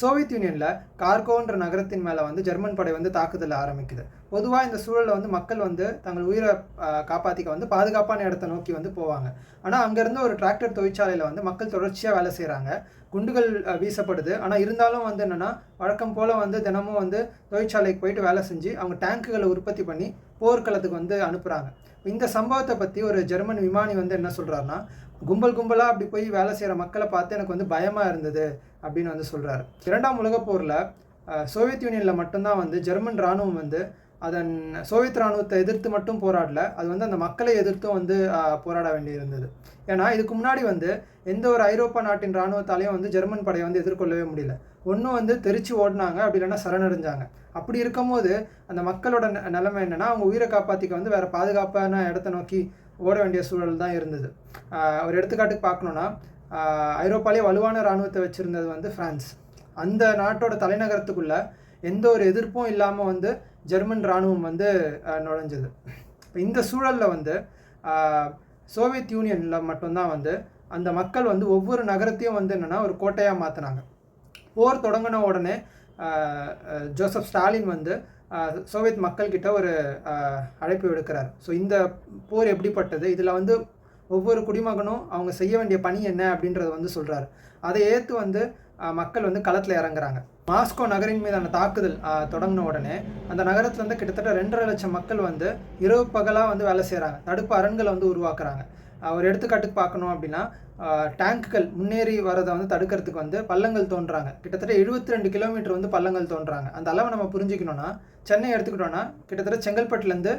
Soviet யூனியனில் கார்கோன்ற நகரத்தின் மேலே வந்து ஜெர்மன் படை வந்து தாக்குதல் ஆரம்பிக்குது. பொதுவாக இந்த சூழலில் வந்து மக்கள் வந்து தங்கள் உயிரை காப்பாற்றிக்க வந்து பாதுகாப்பான இடத்த நோக்கி வந்து போவாங்க. ஆனால் அங்கேருந்து ஒரு டிராக்டர் தொழிற்சாலையில் வந்து மக்கள் தொடர்ச்சியாக வேலை செய்கிறாங்க குண்டுகள் வீசப்படுது. ஆனால் இருந்தாலும் வந்து என்னென்னா வழக்கம் போல் வந்து தினமும் வந்து தொழிற்சாலைக்கு போயிட்டு வேலை செஞ்சு அவங்க டேங்குகளை உற்பத்தி பண்ணி போர்க்களத்துக்கு வந்து அனுப்புகிறாங்க இந்த சம்பவத்தை பற்றி ஒரு ஜெர்மன் விமானி வந்து என்ன சொல்கிறாருன்னா கும்பல் கும்பலாக அப்படி போய் வேலை செய்கிற மக்களை பார்த்து எனக்கு வந்து பயமாக இருந்தது. அப்படின்னு வந்து சொல்கிறாரு இரண்டாம் உலகப் போரில் சோவியத் யூனியனில் மட்டும்தான் வந்து ஜெர்மன் இராணுவம் வந்து அதன் சோவியத் இராணுவத்தை எதிர்த்து மட்டும் போராடல. அது வந்து அந்த மக்களை எதிர்த்தும் வந்து போராட வேண்டியிருந்தது. ஏன்னா இதுக்கு முன்னாடி வந்து எந்த ஒரு ஐரோப்பா நாட்டின் இராணுவத்தாலையும் வந்து ஜெர்மன் படையை வந்து எதிர்கொள்ளவே முடியல. ஒன்றும் வந்து தெரிச்சு ஓடினாங்க அப்படி இல்லைன்னா சரணடைஞ்சாங்க. அப்படி இருக்கும்போது அந்த மக்களோட நிலைமை என்னென்னா அவங்க உயிரை காப்பாற்றிக்க வந்து வேறு பாதுகாப்பான இடத்த நோக்கி ஓட வேண்டிய சூழல் தான் இருந்தது. ஒரு எடுத்துக்காட்டுக்கு பார்க்கணுன்னா ஐரோப்பாலே வலுவான இராணுவத்தை வச்சுருந்தது வந்து ஃப்ரான்ஸ் அந்த நாட்டோட தலைநகரத்துக்குள்ளே எந்த ஒரு எதிர்ப்பும் இல்லாமல் வந்து ஜெர்மன் இராணுவம் வந்து நுழைஞ்சது. இப்போ இந்த சூழலில் வந்து சோவியத் யூனியனில் மட்டும்தான் வந்து அந்த மக்கள் வந்து ஒவ்வொரு நகரத்தையும் வந்து என்னென்னா ஒரு கோட்டையாக மாற்றினாங்க போர் தொடங்கின உடனே ஜோசப் ஸ்டாலின் வந்து சோவியத் மக்கள்கிட்ட ஒரு அழைப்பு விடுக்கிறார். ஸோ இந்த போர் எப்படிப்பட்டது? இதில் வந்து ஒவ்வொரு குடிமகனும் அவங்க செய்ய வேண்டிய பணி என்ன அப்படின்றத வந்து சொல்கிறாரு அதை ஏற்று வந்து மக்கள் வந்து களத்தில் இறங்குறாங்க. மாஸ்கோ நகரின் மீதான தாக்குதல் தொடங்கின உடனே அந்த நகரத்தில் வந்து கிட்டத்தட்ட ரெண்டரை லட்சம் மக்கள் வந்து இரவு பகலாக வந்து வேலை செய்கிறாங்க தடுப்பு அரண்களை வந்து உருவாக்குறாங்க. ஒரு எடுத்துக்காட்டுக்கு பார்க்கணும் அப்படின்னா டேங்குகள் முன்னேறி வரதை வந்து தடுக்கிறதுக்கு வந்து பள்ளங்கள் தோன்றாங்க. கிட்டத்தட்ட 72 ரெண்டு கிலோமீட்டர் வந்து பள்ளங்கள் தோன்றாங்க. அந்த அளவை நம்ம புரிஞ்சுக்கணும்னா சென்னை எடுத்துக்கிட்டோன்னா கிட்டத்தட்ட செங்கல்பட்டுலேருந்து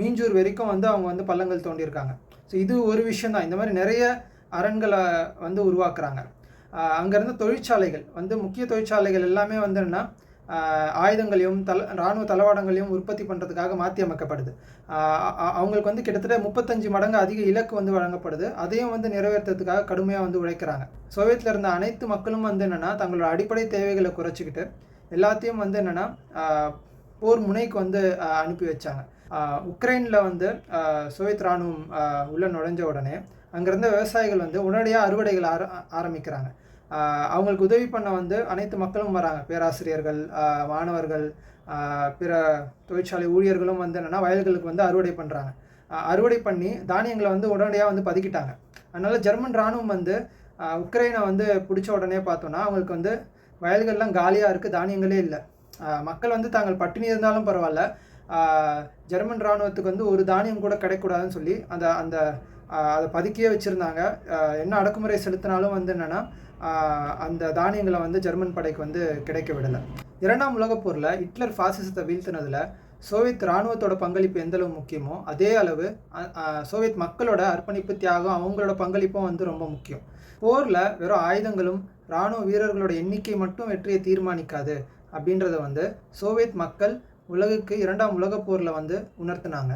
மீஞ்சூர் வரைக்கும் வந்து அவங்க வந்து பள்ளங்கள் தோண்டியிருக்காங்க. ஸோ இது ஒரு விஷயம் தான் இந்த மாதிரி நிறைய அரண்களை வந்து உருவாக்குறாங்க. அங்கேருந்து தொழிற்சாலைகள் வந்து முக்கிய தொழிற்சாலைகள் எல்லாமே வந்து ஆயுதங்களையும் தல இராணுவ தளவாடங்களையும் உற்பத்தி பண்ணுறதுக்காக மாற்றி அமைக்கப்படுது. அவங்களுக்கு வந்து கிட்டத்தட்ட முப்பத்தஞ்சு மடங்கு அதிக இலக்கு வந்து வழங்கப்படுது. அதையும் வந்து நிறைவேற்றுறதுக்காக கடுமையாக வந்து உழைக்கிறாங்க. சோவியத்தில் இருந்த அனைத்து மக்களும் வந்து என்னென்னா தங்களோட அடிப்படை தேவைகளை குறைச்சிக்கிட்டு எல்லாத்தையும் வந்து என்னென்னா போர் முனைக்கு வந்து அனுப்பி வச்சாங்க. உக்ரைனில் வந்து சோவியத் இராணுவம் உள்ளே நுழைஞ்ச உடனே அங்கேருந்த விவசாயிகள் வந்து உடனடியாக அறுவடைகள் ஆர ஆரம்பிக்கிறாங்க. அவங்களுக்கு உதவி பண்ண வந்து அனைத்து மக்களும் வராங்க. பேராசிரியர்கள் மாணவர்கள் பிற தொழிற்சாலை ஊழியர்களும் வந்து என்னென்னா வயல்களுக்கு வந்து அறுவடை பண்ணுறாங்க அறுவடை பண்ணி தானியங்களை வந்து உடனடியாக வந்து பதுக்கிட்டாங்க. அதனால் ஜெர்மன் இராணுவம் வந்து உக்ரைனை வந்து பிடிச்ச உடனே பார்த்தோன்னா அவங்களுக்கு வந்து வயல்கள்லாம் காலியாக இருக்குது தானியங்களே இல்லை. மக்கள் வந்து தாங்கள் பட்டினி இருந்தாலும் பரவாயில்ல. ஜெர்மன் இராணுவத்துக்கு வந்து ஒரு தானியம் கூட கிடைக்கூடாதுன்னு சொல்லி அந்த அந்த அதை பதுக்கியே வச்சுருந்தாங்க. என்ன அடக்குமுறை செலுத்தினாலும் வந்து என்னென்னா அந்த தானியங்களை வந்து ஜெர்மன் படைக்கு வந்து கிடைக்க விடலை. இரண்டாம் உலகப் போரில் ஹிட்லர் ஃபாசிசத்தை வீழ்த்தினதில் சோவியத் இராணுவத்தோட பங்களிப்பு எந்த அளவு முக்கியமோ அதே அளவு சோவியத் மக்களோட அர்ப்பணிப்பு தியாகம் அவங்களோட பங்களிப்பும் வந்து ரொம்ப முக்கியம். போரில் வெறும் ஆயுதங்களும் இராணுவ வீரர்களோட எண்ணிக்கை மட்டும் வெற்றியை தீர்மானிக்காது. அப்படின்றத வந்து சோவியத் மக்கள் உலகுக்கு இரண்டாம் உலகப் போரில் வந்து உணர்த்தினாங்க.